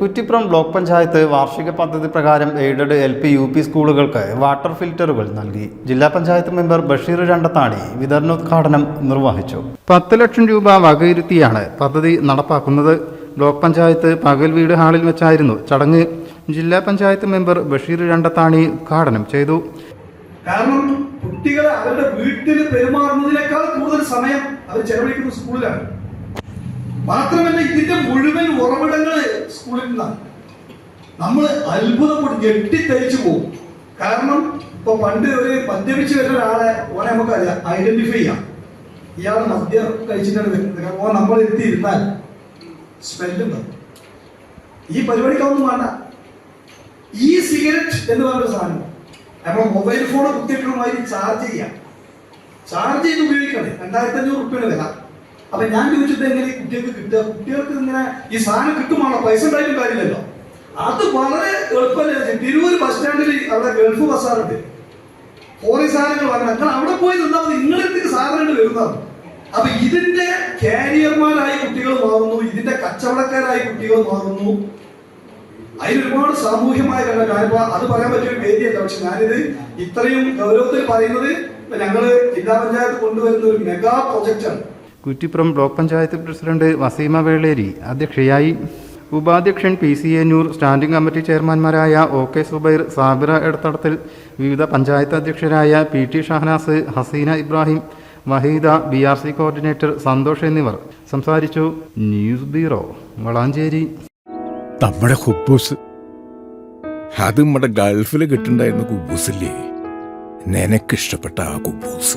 Kuttippuram block panchayat വാർഷിക പദ്ധതി പ്രകാരം aided L P U P സ്കൂളുകൾക്ക് വാട്ടർ ഫിൽറ്ററുകൾ നൽകി. ജില്ലാ പഞ്ചായത്ത് മെമ്പർ ബഷീർ രണ്ടത്താണി വിതരണോദ്ഘാടനം നിർവഹിച്ചു. പത്ത് ലക്ഷം രൂപ വകയിരുത്തിയാണ് പദ്ധതി നടപ്പാക്കുന്നത്. ബ്ലോക്ക് പഞ്ചായത്ത് പകൽ വീട് ഹാളിൽ വെച്ചായിരുന്നു ചടങ്ങ്. ജില്ലാ പഞ്ചായത്ത് മെമ്പർ ബഷീർ രണ്ടത്താണി ഉദ്ഘാടനം ചെയ്തു. കാരണം കുട്ടികളെ അവരുടെ വീട്ടിൽ പെരുമാറുന്നതിനേക്കാൾ കൂടുതൽ സമയം അവർ ചെലവഴിക്കുന്ന സ്കൂളിലാണ്. മാത്രമല്ല ഇതിന്റെ മുഴുവൻ ഉറവിടങ്ങൾ സ്കൂളിൽ നിന്നാണ് നമ്മൾ അത്ഭുതപ്പെട്ട് ഞെട്ടിത്തരിച്ചു പോകും. കാരണം ഇപ്പൊ പണ്ട് ഒരു മദ്യപിച്ച് വരുന്ന ഒരാളെ ഓനെ നമുക്ക് ഐഡന്റിഫൈ ചെയ്യാം. ഇയാൾ മദ്യം കഴിച്ചിട്ടാണ് വരുന്നത്. ഓൻ നമ്മൾ എത്തിയിരുന്നാൽ സ്മെല്ലുണ്ടാവും ഈ പരിപാടിക്കൊന്നും വേണ്ട. ഈ സിഗരറ്റ് എന്ന് പറഞ്ഞ സാധനം. അപ്പൊ മൊബൈൽ ഫോൺ കുത്തിയിട്ടുമായി ചാർജ് ചെയ്യാം. ചാർജ് ചെയ്ത് ഉപയോഗിക്കണേ രണ്ടായിരത്തി അഞ്ഞൂറ് റുപ്യയുടെ വില. അപ്പൊ ഞാൻ ചോദിച്ചത് എങ്ങനെ കുട്ടികൾക്ക് കിട്ടുക? കുട്ടികൾക്ക് ഇങ്ങനെ ഈ സാധനം കിട്ടുമാണോ പൈസ ഉണ്ടായാലും കാര്യമില്ലല്ലോ. അത് വളരെ എളുപ്പമല്ലേ തിരുവൂർ ബസ് സ്റ്റാൻഡിൽ അവിടെ ഗൾഫ് ബസ്സാറുണ്ട് ഫോറിൻ സാധനങ്ങൾ വാങ്ങണം നിങ്ങൾ അവിടെ പോയി നിന്നാൽ മതി. നിങ്ങളെന്തൊക്കെ സാധനങ്ങൾ വരുന്നതാണ്. അപ്പൊ ഇതിന്റെ കാരിയർമാരായി കുട്ടികൾ മാറുന്നു. ഇതിന്റെ കച്ചവടക്കാരായി കുട്ടികൾ മാറുന്നു. അതിലൊരുപാട് സാമൂഹ്യമായ ഞാനിപ്പോ അത് പറയാൻ പറ്റിയ ഒരു വേദിയല്ല പക്ഷെ ഞാനിത് ഇത്രയും ഗൗരവത്തിൽ പറയുന്നത് ഞങ്ങൾ ജില്ലാ പഞ്ചായത്ത് കൊണ്ടുവരുന്ന ഒരു മെഗാ പ്രൊജക്റ്റാണ് കുറ്റിപ്പുറം ബ്ലോക്ക് പഞ്ചായത്ത് പ്രസിഡന്റ് വസീമ വേളേരി അധ്യക്ഷയായി ഉപാധ്യക്ഷൻ പി സി എ ന്യൂർ സ്റ്റാൻഡിംഗ് കമ്മിറ്റി ചെയർമാൻമാരായ ഒ കെ സുബൈർ സാബിറ എടത്തടത്തിൽ വിവിധ panchayat അധ്യക്ഷരായ P T Shahanas Haseena Ibrahim Waheeda B R C coordinator Santhosh എന്നിവർ. സംസാരിച്ചു ന്യൂസ് ബ്യൂറോ വളാഞ്ചേരി. നമ്മുടെ ഹുബൂസ് അത് നമ്മുടെ ഗൾഫിൽ കിട്ടുണ്ടായിരുന്ന കുബൂസില്ലേ? നിനക്കിഷ്ടപ്പെട്ട ആ കുബൂസ്.